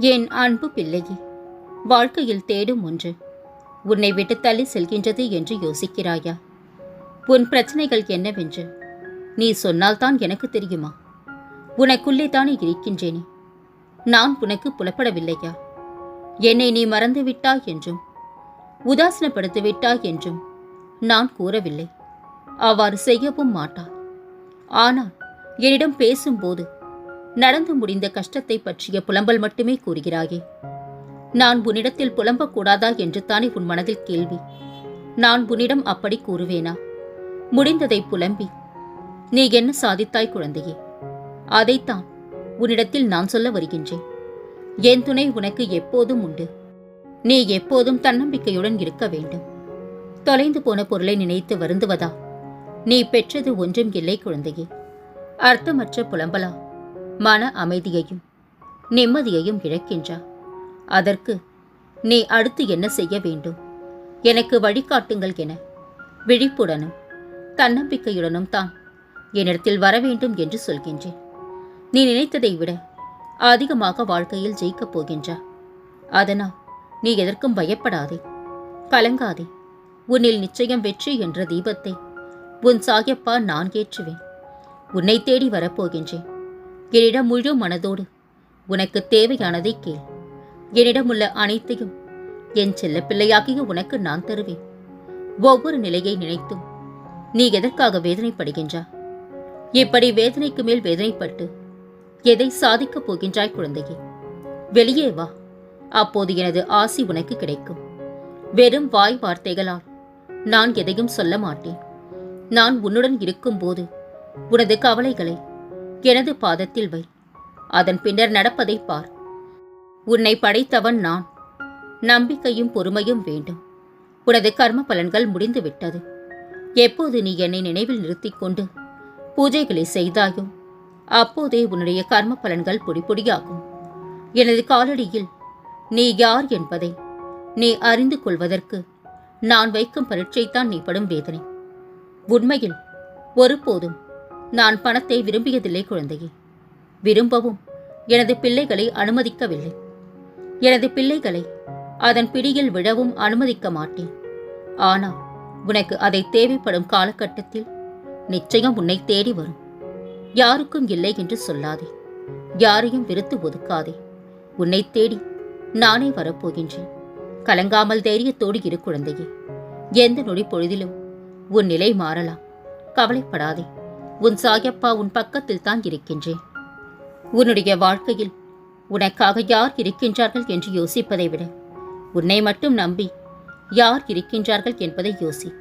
என் அன்பு பிள்ளையே வாழ்க்கையில் தேடும் ஒன்று. உன்னை விட்டு தள்ளி செல்கின்றது என்று யோசிக்கிறாயா? உன் பிரச்சனைகள் என்னவென்று நீ சொன்னால்தான் எனக்கு தெரியுமா? உனக்குள்ளே தானே இருக்கின்றேனே. நான் உனக்கு புலப்படவில்லையா? என்னை நீ மறந்து விட்டாய் என்றும் உதாசனப்படுத்தி விட்டாய் என்றும் நான் கூறவில்லை. அவ்வாறு செய்யவும் மாட்டாய் ஆனால் என்னிடம் பேசும்போது நடந்து முடிந்த கஷ்டத்தை பற்றிய புலம்பல் மட்டுமே கூறுகிறாயே. நான் உன்னிடத்தில் புலம்பக்கூடாதா என்று தானே உன் மனதில் கேள்வி. நான் உன்னிடம் அப்படி கூறுவேனா? முடிந்ததை புலம்பி. நீ என்ன சாதித்தாய் குழந்தையே? அதைத்தான் உன்னிடத்தில் நான் சொல்ல வருகின்றேன். என் துணை உனக்கு எப்போதும் உண்டு. நீ எப்போதும் தன்னம்பிக்கையுடன் இருக்க வேண்டும். தொலைந்து போன பொருளை நினைத்து வருந்துவதா? நீ பெற்றது ஒன்றும் இல்லை குழந்தையே. அர்த்தமற்ற புலம்பலா? மன அமைதியையும் நிம்மதியையும் இழக்கின்றா? அதற்கு நீ அடுத்து என்ன செய்ய வேண்டும்? எனக்கு வழிகாட்டுங்கள் என விழிப்புடனும் தன்னம்பிக்கையுடனும் தான் என்னிடத்தில் வர வேண்டும் என்று சொல்கின்றேன். நீ நினைத்ததை விட அதிகமாக வாழ்க்கையில் ஜெயிக்கப் போகின்றா? அதனால் நீ எதற்கும் பயப்படாதே. கலங்காதே. உன்னில் நிச்சயம் வெற்றி என்ற தீபத்தை உன் சாயப்பா நான் ஏற்றுவேன். உன்னை தேடி வரப்போகின்றேன் என்னிடம் முழு மனதோடு. உனக்கு தேவையானதை கேள். என்னிடம் உள்ள அனைத்தையும் என் செல்ல பிள்ளையாகிய உனக்கு நான் தருவேன். ஒவ்வொரு நிலையை நினைத்தும் நீ எதற்காக வேதனைப்படுகின்றா? இப்படி வேதனைக்கு மேல் வேதனைப்பட்டு எதை சாதிக்கப் போகின்றாய் குழந்தையே? வெளியே வா. அப்போது எனது ஆசி உனக்கு கிடைக்கும். வெறும் வாய் வார்த்தைகளால் நான் எதையும் சொல்ல மாட்டேன். நான் உன்னுடன் இருக்கும்போது உனது கவலைகளை எனது பாதத்தில் வை. அதன் பின்னர் நடப்பதை பார். உன்னை படைத்தவன் நான். நம்பிக்கையும் பொறுமையும் வேண்டும். உனது கர்ம பலன்கள் முடிந்துவிட்டது எப்போது நீ என்னை நினைவில் நிறுத்திக் கொண்டு பூஜைகளை செய்தாயோ அப்போதே உன்னுடைய கர்ம பலன்கள் பொடிபொடியாகும் எனது காலடியில் நீ யார் என்பதை நீ அறிந்து கொள்வதற்கு நான் வைக்கும் பரீட்சைத்தான் நீ படும் வேதனை. உண்மையில் ஒருபோதும் நான் பணத்தை விரும்பியதில்லை குழந்தையே. விரும்பவும் எனது பிள்ளைகளை அனுமதிக்கவில்லை. எனது பிள்ளைகளை அதன் பிடியில் விழவும் அனுமதிக்க மாட்டேன். ஆனால் உனக்கு அதை தேவைப்படும் காலகட்டத்தில் நிச்சயம் உன்னை தேடி வரும். யாருக்கும் இல்லை என்று சொல்லாதே. யாரையும் வெறுத்து ஒதுக்காதே. உன்னை தேடி நானே வரப்போகின்றேன். கலங்காமல் தைரியத்தோடு இரு குழந்தையே. எந்த நொடி பொழுதிலும் உன் நிலை மாறலாம். கவலைப்படாதே. உன் சாயப்பா உன் பக்கத்தில் தான் இருக்கின்றேன். உன்னுடைய வாழ்க்கையில் உனக்காக யார் இருக்கின்றார்கள் என்று யோசிப்பதை விட உன்னை மட்டும் நம்பி யார் இருக்கின்றார்கள் என்பதை யோசி.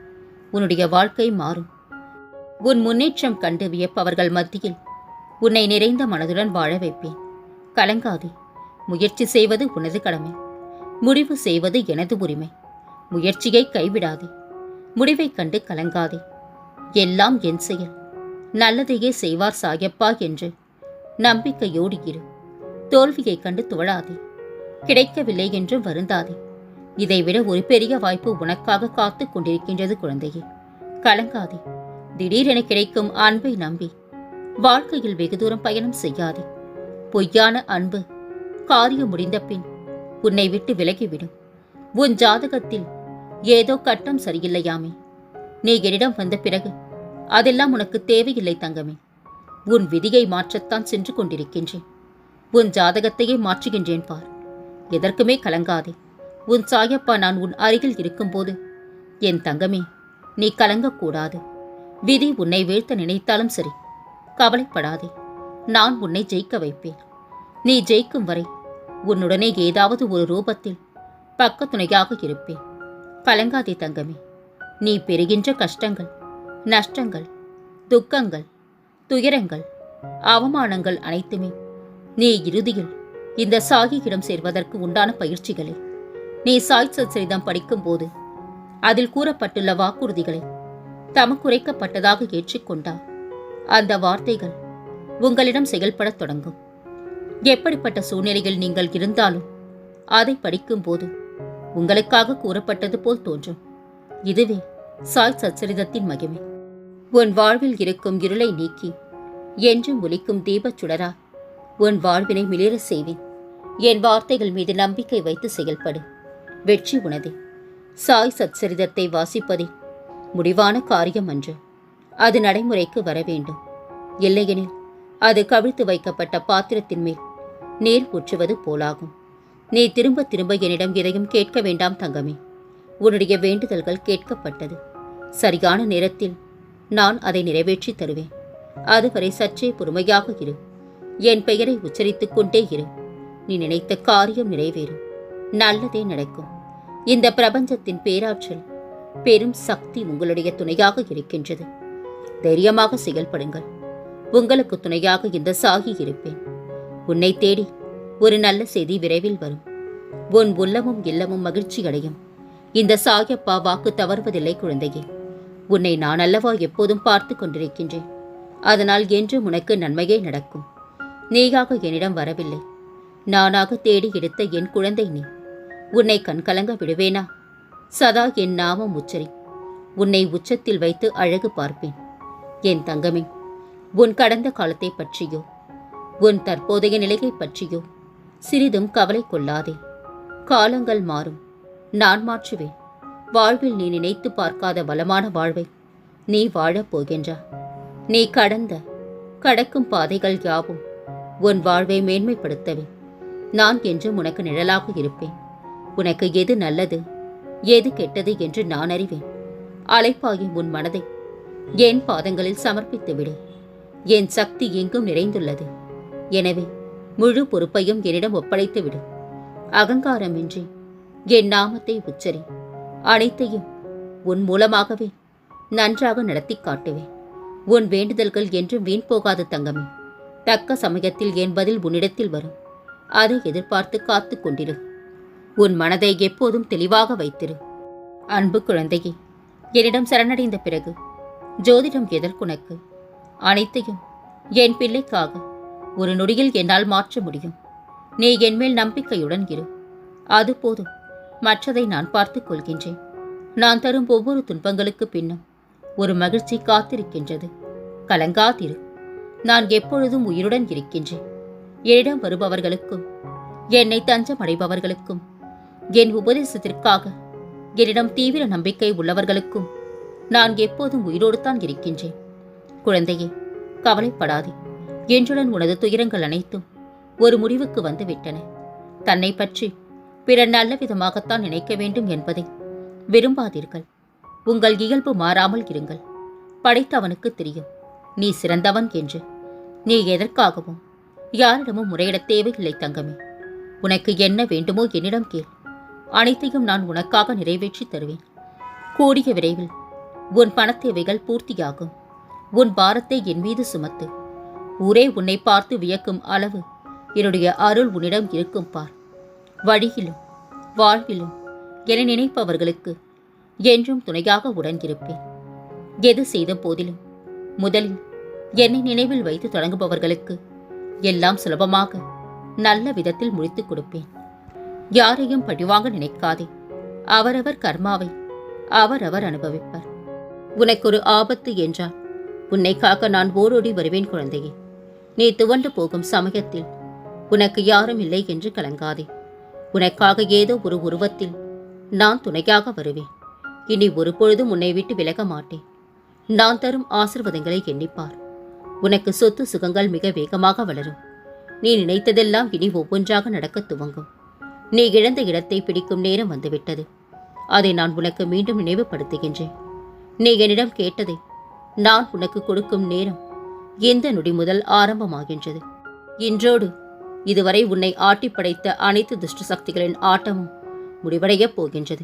உன்னுடைய வாழ்க்கை மாறும். உன் முன்னேற்றம் கண்டு வியப்பவர்கள் மத்தியில் உன்னை நிறைந்த மனதுடன் வாழ வைப்பேன். கலங்காதே. முயற்சி செய்வது உனது கடமை. முடிவு செய்வது எனது உரிமை. முயற்சியை கைவிடாதே. முடிவைக் கண்டு கலங்காதே. எல்லாம் என் செயல். நல்லதையே செய்வார் சாயப்பா என்று நம்பிக்கையோடு இரு. தோல்வியைக் கண்டு துவழாதே. கிடைக்கவில்லை என்று வருந்தாதே. இதைவிட ஒரு பெரிய வாய்ப்பு உனக்காக காத்துக் கொண்டிருக்கின்றது குழந்தையே. கலங்காதே. திடீரென கிடைக்கும் அன்பை நம்பி. வாழ்க்கையில் வெகு தூரம் பயணம் செய்யாதே. பொய்யான அன்பு. காரியம் முடிந்த பின் உன்னை விட்டு விலகிவிடும். உன் ஜாதகத்தில் ஏதோ கட்டம் சரியில்லையாமே. நீ என்னிடம் வந்த பிறகு அதெல்லாம் உனக்கு தேவையில்லை தங்கமே. உன் விதியை மாற்றத்தான் சென்று கொண்டிருக்கின்றேன். உன் ஜாதகத்தையே மாற்றுகின்றேன் பார். எதற்குமே கலங்காதே. உன் சாயப்பா நான் உன் அருகில் இருக்கும்போது என் தங்கமே நீ கலங்கக்கூடாது. விதி உன்னை வீழ்த்த நினைத்தாலும் சரி கவலைப்படாதே. நான் உன்னை ஜெயிக்க வைப்பேன். நீ ஜெயிக்கும் வரை உன்னுடனே ஏதாவது ஒரு ரூபத்தில் பக்கத்துணையாக இருப்பேன். கலங்காதே தங்கமே. நீ பெறுகின்ற கஷ்டங்கள் நஷ்டங்கள் துக்கங்கள் துயரங்கள் அவமானங்கள் அனைத்துமே நீ இறுதியில் இந்த சாகியிடம் சேர்வதற்கு உண்டான பயிற்சிகளை. நீ சாய்ச்சல் சச்சரிதம் படிக்கும்போது அதில் கூறப்பட்டுள்ள வாக்குறுதிகளை தமக்குரைக்கப்பட்டதாக ஏற்றுக்கொண்டால் அந்த வார்த்தைகள் உங்களிடம் செயல்படத் தொடங்கும். எப்படிப்பட்ட சூழ்நிலையில் நீங்கள் இருந்தாலும் அதை படிக்கும்போது உங்களுக்காக கூறப்பட்டது போல் தோன்றும். இதுவே சாய் சச்சரிதத்தின் மகிமை. உன் வாழ்வில் இருக்கும் இருளை நீக்கி என்றும் ஒலிக்கும் தீபச் சுடரா உன் வாழ்வினை மிளிர செய்வேன். என் வார்த்தைகள் மீது நம்பிக்கை வைத்து செயல்படு. வெற்றி உனது. சாய் சச்சரிதத்தை வாசிப்பதே முடிவான காரியம் அன்று. அது நடைமுறைக்கு வர வேண்டும். இல்லையெனில் அது கவிழ்த்து வைக்கப்பட்ட பாத்திரத்தின் மேல் நீர் ஊற்றுவது போலாகும். நீ திரும்ப திரும்ப என்னிடம் எதையும் கேட்க வேண்டாம் தங்கமே. உன்னுடைய வேண்டுதல்கள் கேட்கப்பட்டது. சரியான நேரத்தில் நான் அதை நிறைவேற்றி தருவேன். அதுவரை சற்றே பொறுமையாக இரு. என் பெயரை உச்சரித்துக் கொண்டே இரு. நீ நினைத்த காரியம் நிறைவேறும். நல்லதே நடக்கும். இந்த பிரபஞ்சத்தின் பேராற்றல் பெரும் சக்தி உங்களுடைய துணையாக இருக்கின்றது. தைரியமாக செயல்படுங்கள். உங்களுக்கு துணையாக இந்த சாகி இருப்பேன். உன்னை தேடி ஒரு நல்ல செய்தி விரைவில் வரும். உன் உள்ளமும் இல்லமும் மகிழ்ச்சி அடையும் இந்த சாயப்பா வாக்கு தவறுவதில்லை குழந்தையே. உன்னை நான் அல்லவா எப்போதும் பார்த்து கொண்டிருக்கின்றேன். அதனால் என்றும் உனக்கு நன்மையே நடக்கும். நீயாக என்னிடம் வரவில்லை. நானாக தேடி எடுத்த என் குழந்தை நீ. உன்னை கண்கலங்க விடுவேனா? சதா என் நாமம் உச்சரி. உன்னை உச்சத்தில் வைத்து அழகு பார்ப்பேன். என் தங்கமே உன் கடந்த காலத்தை பற்றியோ உன் தற்போதைய நிலையை பற்றியோ சிறிதும் கவலை கொள்ளாதே. காலங்கள் மாறும். நான் மாற்றுவேன். வாழ்வில் நீ நினைத்து பார்க்காத வளமான வாழ்வை நீ வாழப் போகின்றா. நீ கடந்த கடக்கும் பாதைகள் யாவும் உன் வாழ்வை மேன்மைப்படுத்தவே. நான் என்றும் உனக்கு நிழலாக இருப்பேன். உனக்கு எது நல்லது எது கெட்டது என்று நான் அறிவேன். அலைப்பாயும் உன் மனதை என் பாதங்களில் சமர்ப்பித்து விடு. என் சக்தி எங்கும் நிறைந்துள்ளது. எனவே முழு பொறுப்பையும் என்னிடம் ஒப்படைத்து விடு. அகங்காரமின்றி என் நாமத்தை உச்சரி அனைத்தையும் உன் மூலமாகவே நன்றாக நடத்தி காட்டுவேன். உன் வேண்டுதல்கள் என்றும் வீண் போகாது தங்கமே. தக்க சமயத்தில் என் பதில் உன்னிடத்தில் வரும். அதை எதிர்பார்த்து காத்து கொண்டிரு. உன் மனதை எப்போதும் தெளிவாக வைத்திரு. அன்பு குழந்தையே என்னிடம் சரணடைந்த பிறகு ஜோதிடம் எதற்குனக்கு அனைத்தையும் என் பிள்ளைக்காக ஒரு நொடியில் என்னால் மாற்ற முடியும். நீ என்மேல் நம்பிக்கையுடன் இரு. அது போதும். மற்றதை நான் பார்த்துக் கொள்கின்றேன். நான் தரும் ஒவ்வொரு துன்பங்களுக்கு பின்னும் ஒரு மகிழ்ச்சி காத்திருக்கின்றது. கலங்காதிரு நான் எப்பொழுதும் உயிருடன் இருக்கின்றேன். என்னிடம் வருபவர்களுக்கும் என்னை தஞ்சம் அடைபவர்களுக்கும் என் உபதேசத்திற்காக என்னிடம் தீவிர நம்பிக்கை உள்ளவர்களுக்கும் நான் எப்போதும் உயிரோடு தான் இருக்கின்றேன். குழந்தையே கவலைப்படாதே. என்றுடன் உனது துயரங்கள் அனைத்தும் ஒரு முடிவுக்கு வந்து விட்டன தன்னை பற்றி பிறர் நல்ல விதமாகத்தான் நினைக்க வேண்டும் என்பதை விரும்பாதீர்கள். உங்கள் இயல்பு மாறாமல் இருங்கள். படைத்தவனுக்கு தெரியும். நீ சிறந்தவன் என்று. நீ எதற்காகவும் யாரிடமும் முறையிடத் தேவையில்லை தங்கமே. உனக்கு என்ன வேண்டுமோ என்னிடம் கேள். அனைத்தையும் நான் உனக்காக நிறைவேற்றி தருவேன். கூடிய விரைவில் உன் பணத்தேவைகள் பூர்த்தியாகும். உன் பாரத்தை என் மீது சுமத்து. ஊரே உன்னை பார்த்து வியக்கும் அளவு என்னுடைய அருள் உன்னிடம் இருக்கும் பார். வழியிலும் வாழ்விலும் என நினைப்பவர்களுக்கு என்றும் துணையாக உடன் இருப்பேன் எது செய்த போதிலும் முதலில் என்னை நினைவில் வைத்து தொடங்குபவர்களுக்கு எல்லாம் சுலபமாக நல்ல விதத்தில் முடித்துக் கொடுப்பேன். யாரையும் பழிவாங்க நினைக்காதே. அவரவர் கர்மாவை அவரவர் அனுபவிப்பர். உனக்கு ஒரு ஆபத்து என்றால் உன்னை காக்க நான் ஓரோடி வருவேன் குழந்தையே. நீ துவண்டு போகும் சமயத்தில் உனக்கு யாரும் இல்லை என்று கலங்காதே. உனக்காக ஏதோ ஒரு உருவத்தில் நான் துணையாக வருவேன். இனி ஒரு பொழுதும் உன்னை விட்டு விலக மாட்டேன். நான் தரும் ஆசிர்வாதங்களை எண்ணிப்பார். உனக்கு சொத்து சுகங்கள் மிக வேகமாக வளரும். நீ நினைத்ததெல்லாம் இனி ஒவ்வொன்றாக நடக்கத் துவங்கும். நீ இழந்த இடத்தை பிடிக்கும் நேரம் வந்துவிட்டது. அதை நான் உனக்கு மீண்டும் நினைவுபடுத்துகின்றேன். நீ என்னிடம் கேட்டதை நான் உனக்கு கொடுக்கும் நேரம் இந்த நொடி முதல் ஆரம்பமாகின்றது? இன்றோடு இதுவரை உன்னை ஆட்டி படைத்த அனைத்து துஷ்ட சக்திகளின் ஆட்டமும் முடிவடையப் போகின்றது.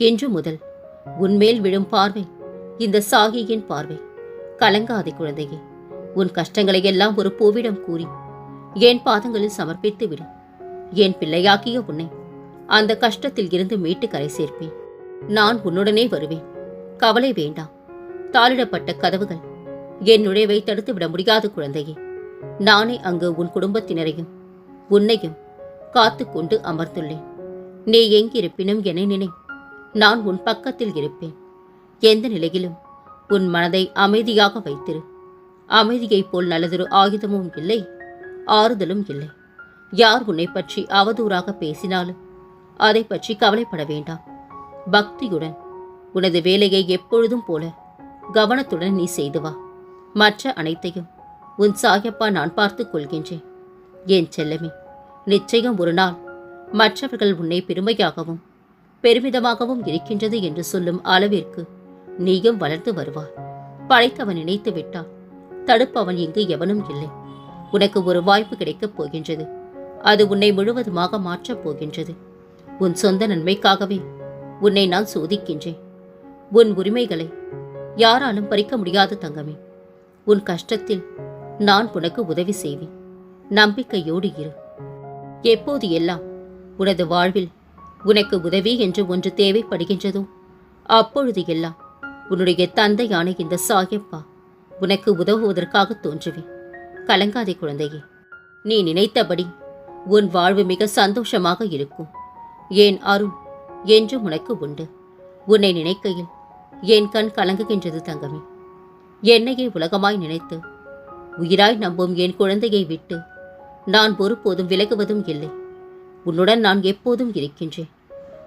இன்று முதல் உன்மேல் விழும் பார்வை இந்த சாகியின் பார்வை. கலங்காதே குழந்தையே உன் கஷ்டங்களை எல்லாம் ஒரு பூவிடம் கூறி என் பாதங்களில் சமர்ப்பித்து விடும் என் பிள்ளையாக்கிய உன்னை அந்த கஷ்டத்தில் இருந்து மீட்டு கரை சேர்ப்பேன். நான் உன்னுடனே வருவேன். கவலை வேண்டாம். தாளிடப்பட்ட கதவுகள் என் நுழைவை தடுத்து விட முடியாது குழந்தையே. நானே அங்கு உன் குடும்பத்தினரையும் உன்னையும் காத்து கொண்டு அமர்ந்துள்ளேன். நீ எங்கிருப்பினும் என நினை. நான் உன் பக்கத்தில் இருப்பேன். எந்த நிலையிலும் உன் மனதை அமைதியாக வைத்திரு. அமைதியைப் போல் நல்லதொரு ஆயுதமும் இல்லை ஆறுதலும் இல்லை. யார் உன்னை பற்றி அவதூறாக பேசினாலும் அதை பற்றி கவலைப்பட வேண்டாம். பக்தியுடன் உனது வேலையை எப்பொழுதும் போல கவனத்துடன் நீ செய்து வா. மற்ற அனைத்தையும் உன் சாயப்பா நான் பார்த்துக் கொள்கின்றேன். என் செல்லமே? நிச்சயம் ஒரு நாள் மற்றவர்கள் உன்னை பெருமையாகவும் பெருமிதமாகவும் இருக்கின்றது என்று சொல்லும் அளவிற்கு நீயும் வளர்ந்து வருவார் படைத்தவன் நினைத்து விட்டால் தடுப்பவன் இங்கு எவனும் இல்லை. உனக்கு ஒரு வாய்ப்பு கிடைக்கப் போகின்றது. அது உன்னை முழுவதுமாக மாற்றப் போகின்றது. உன் சொந்த நன்மைக்காகவே உன்னை நான் சோதிக்கின்றேன். உன் உரிமைகளை யாராலும் பறிக்க முடியாத தங்கமே உன் கஷ்டத்தில் நான் உனக்கு உதவி செய்வேன். நம்பிக்கையோடு இரு. எப்போது எல்லாம் உனது வாழ்வில் உனக்கு உதவி என்று ஒன்று தேவைப்படுகின்றதோ அப்பொழுது எல்லாம் உன்னுடைய தந்தையான இந்த சாயப்பா உனக்கு உதவுவதற்காக தோன்றுவேன். கலங்காதே குழந்தையே நீ நினைத்தபடி உன் வாழ்வு மிக சந்தோஷமாக இருக்கும். ஏன் அருண் என்றும் உனக்கு உண்டு. உன்னை நினைக்கையில் என் கண் கலங்குகின்றது தங்கமே. என்னையே உலகமாய் நினைத்து உயிராய் நம்பும் என் குழந்தையை விட்டு நான் ஒருபோதும் விலகுவதும் இல்லை. உன்னுடன் நான் எப்போதும் இருக்கின்றேன்.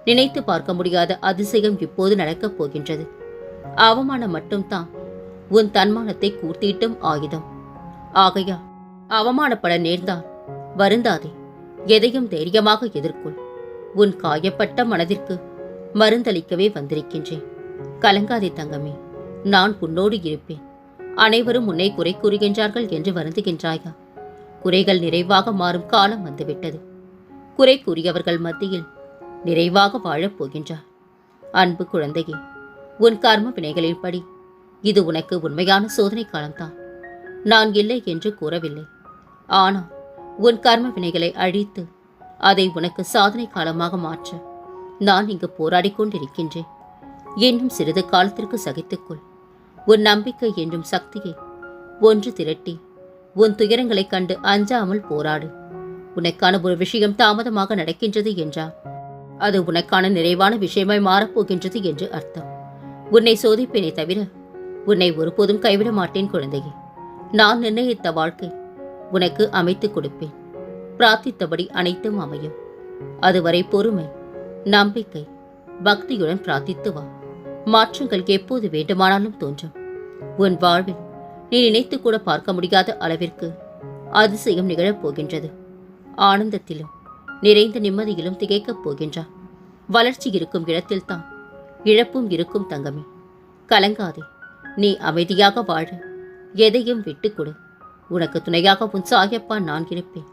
நினைத்து பார்க்க முடியாத அதிசயம் இப்போது நடக்கப் போகின்றது. அவமானம் மட்டும்தான். உன் தன்மானத்தை கூர்த்திட்டும் ஆயுதம். ஆகையா அவமானப்பட நேர்ந்தால் வருந்தாதே. எதையும் தைரியமாக எதிர்கொள். உன் காயப்பட்ட மனதிற்கு மருந்தளிக்கவே வந்திருக்கின்றேன். கலங்காதே தங்கமே. நான் உன்னோடு இருப்பேன். அனைவரும் உன்னை குறை கூறுகின்றார்கள் என்று வருந்துகின்றாயா? குறைகள் நிறைவாக மாறும் காலம் வந்துவிட்டது. குறை கூறியவர்கள் மத்தியில் நிறைவாக வாழப் போகின்றார். அன்பு குழந்தையே உன் கர்ம வினைகளின்படி இது உனக்கு உண்மையான சோதனை காலம்தான். நான் இல்லை என்று கூறவில்லை. ஆனால் உன் கர்ம வினைகளை அழித்து அதை உனக்கு சாதனை காலமாக மாற்ற நான் இங்கு போராடி கொண்டிருக்கின்றேன். இன்னும் சிறிது காலத்திற்கு சகித்துக்கொள். உன் நம்பிக்கை என்றும் சக்தியை ஒன்று திரட்டி உன் துயரங்களைக் கண்டு அஞ்சாமல் போராடு. உனக்கான ஒரு விஷயம் தாமதமாக நடக்கின்றது என்றால் அது உனக்கான நிறைவான விஷயமாய் மாறப்போகின்றது என்று அர்த்தம். உன்னை சோதிப்பேனே தவிர உன்னை ஒருபோதும் கைவிட மாட்டேன் குழந்தையே. நான் நிர்ணயித்த வாழ்க்கை உனக்கு அமைத்துக் கொடுப்பேன். பிரார்த்தித்தபடி அனைத்தும் அமையும். அதுவரை பொறுமை நம்பிக்கை பக்தியுடன் பிரார்த்தித்து வா. மாற்றங்கள் எப்போது வேண்டுமானாலும் தோன்றும். உன் வாழ்வில் நீ நினைத்து கூட பார்க்க முடியாத அளவிற்கு அதிசயம் நிகழப் போகின்றது ஆனந்தத்திலும் நிறைந்த நிம்மதியிலும் திகைக்கப் போகின்றான் வளர்ச்சி இருக்கும் இடத்தில்தான் இழப்பும் இருக்கும் தங்கமே. கலங்காதே நீ அமைதியாக வாழ. எதையும் விட்டுக்கொடு. உனக்கு துணையாக உன் சாயப்பா நான் இருப்பேன்.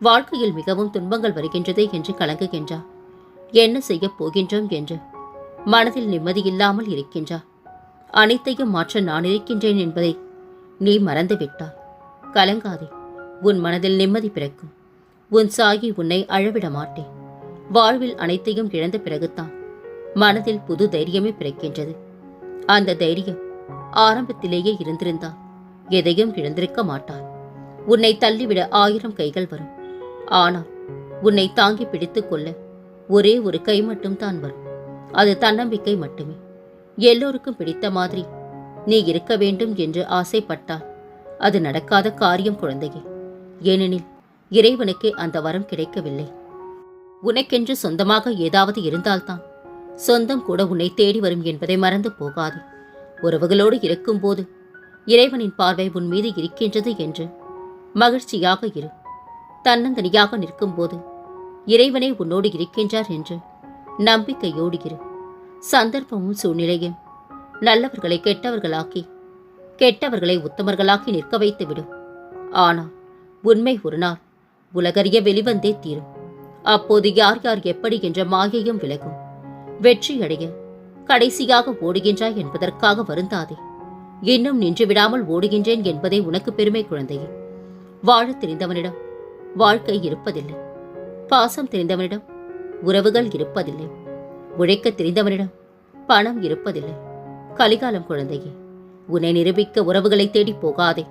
வாழ்க்கையில் மிகவும் துன்பங்கள் வருகின்றதே என்று கலங்குகின்றார் என்ன செய்யப் போகின்றோம் என்று மனதில் நிம்மதியில்லாமல் இருக்கின்றார் அனைத்தையும் மாற்ற நான் இருக்கின்றேன் என்பதை நீ மறந்துவிட்டாய். கலங்காதே உன் மனதில் நிம்மதி பிறக்கும். உன் சாகி உன்னை அழவிட மாட்டேன். வாழ்வில் அனைத்தையும் இழந்த பிறகுதான் மனதில் புது தைரியமே பிறக்கின்றது. அந்த தைரியம் ஆரம்பத்திலேயே இருந்திருந்தால் எதையும் இழந்திருக்க மாட்டார் உன்னை தள்ளிவிட ஆயிரம் கைகள் வரும். ஆனால் உன்னை தாங்கி பிடித்துக் கொள்ள ஒரே ஒரு கை மட்டும் தான் வரும். அது தன்னம்பிக்கை மட்டுமே. எல்லோருக்கும் பிடித்த மாதிரி நீ இருக்க வேண்டும் என்று ஆசைப்பட்டால் அது நடக்காத காரியம் குழந்தையே. ஏனெனில் இறைவனுக்கே அந்த வரம் கிடைக்கவில்லை. உனக்கென்று சொந்தமாக ஏதாவது இருந்தால்தான். சொந்தம் கூட உன்னை தேடி வரும் என்பதை மறந்து போகாதே. உறவுகளோடு இருக்கும்போது இறைவனின் பார்வை உன் மீது இருக்கின்றது என்று மகிழ்ச்சியாக இரு. தன்னந்தனியாக நிற்கும்போது இறைவனே உன்னோடு இருக்கின்றார் என்று நம்பிக்கையோடு இரு. சந்தர்ப்பமும் சூழ்நிலையும் நல்லவர்களை கெட்டவர்களாக்கி கெட்டவர்களை உத்தமர்களாக்கி நிற்க வைத்துவிடும் ஆனால் உண்மை ஒரு நாள் உலகறிய வெளிவந்தே தீரும். அப்போது யார் யார் எப்படி என்ற மாயையும் விலகும். வெற்றியடைய கடைசியாக ஓடுகின்றாய் என்பதற்காக வருந்தாதே. இன்னும் நின்று விடாமல் ஓடுகின்றேன் என்பதே உனக்கு பெருமை குழந்தையே. வாழத் தெரிந்தவனிடம் வாழ்க்கை இருப்பதில்லை. பாசம் தெரிந்தவனிடம் உறவுகள் இருப்பதில்லை. உழைக்க தெரிந்தவனிடம் பணம் இருப்பதில்லை. கலிகாலம் குழந்தையே உன்னை நிரூபிக்க உறவுகளை தேடி போகாதே.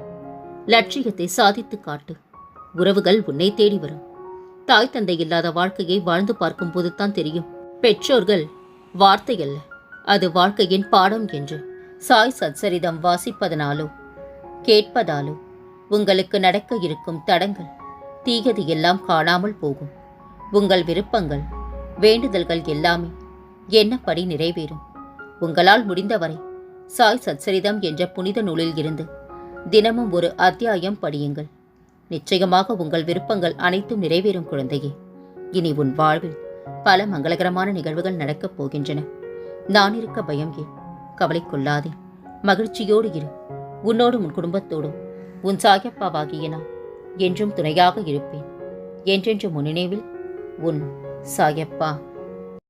லட்சியத்தை சாதித்து காட்டு. உறவுகள் உன்னை தேடி வரும். தாய் தந்தை இல்லாத வாழ்க்கையை வாழ்ந்து பார்க்கும்போது தான் தெரியும். பெற்றோர்கள் வார்த்தை அல்ல அது வாழ்க்கையின் பாடம் என்று. சாய் சத்சரிதம் வாசிப்பதனாலோ கேட்பதாலோ உங்களுக்கு நடக்க இருக்கும் தடங்கள் தீயது எல்லாம் காணாமல் போகும். உங்கள் விருப்பங்கள் வேண்டுதல்கள் எல்லாமே என்னப்படி நிறைவேறும்? உங்களால் முடிந்தவரை. சாய் சச்சரிதம் என்ற புனித நூலில் இருந்து தினமும் ஒரு அத்தியாயம் படியுங்கள். நிச்சயமாக உங்கள் விருப்பங்கள் அனைத்தும் நிறைவேறும் குழந்தையே. இனி உன் வாழ்வில் பல மங்களகரமான நிகழ்வுகள் நடக்கப் போகின்றன. நான் இருக்க பயம் ஏன்? கவலை கொள்ளாதே. மகிழ்ச்சியோடு இரு. உன்னோடும் உன் குடும்பத்தோடும் உன் சாயப்பாவாகிய நான் என்றும் துணையாக இருப்பேன். என்றென்று முன்னினைவில் உன் சாயப்பா.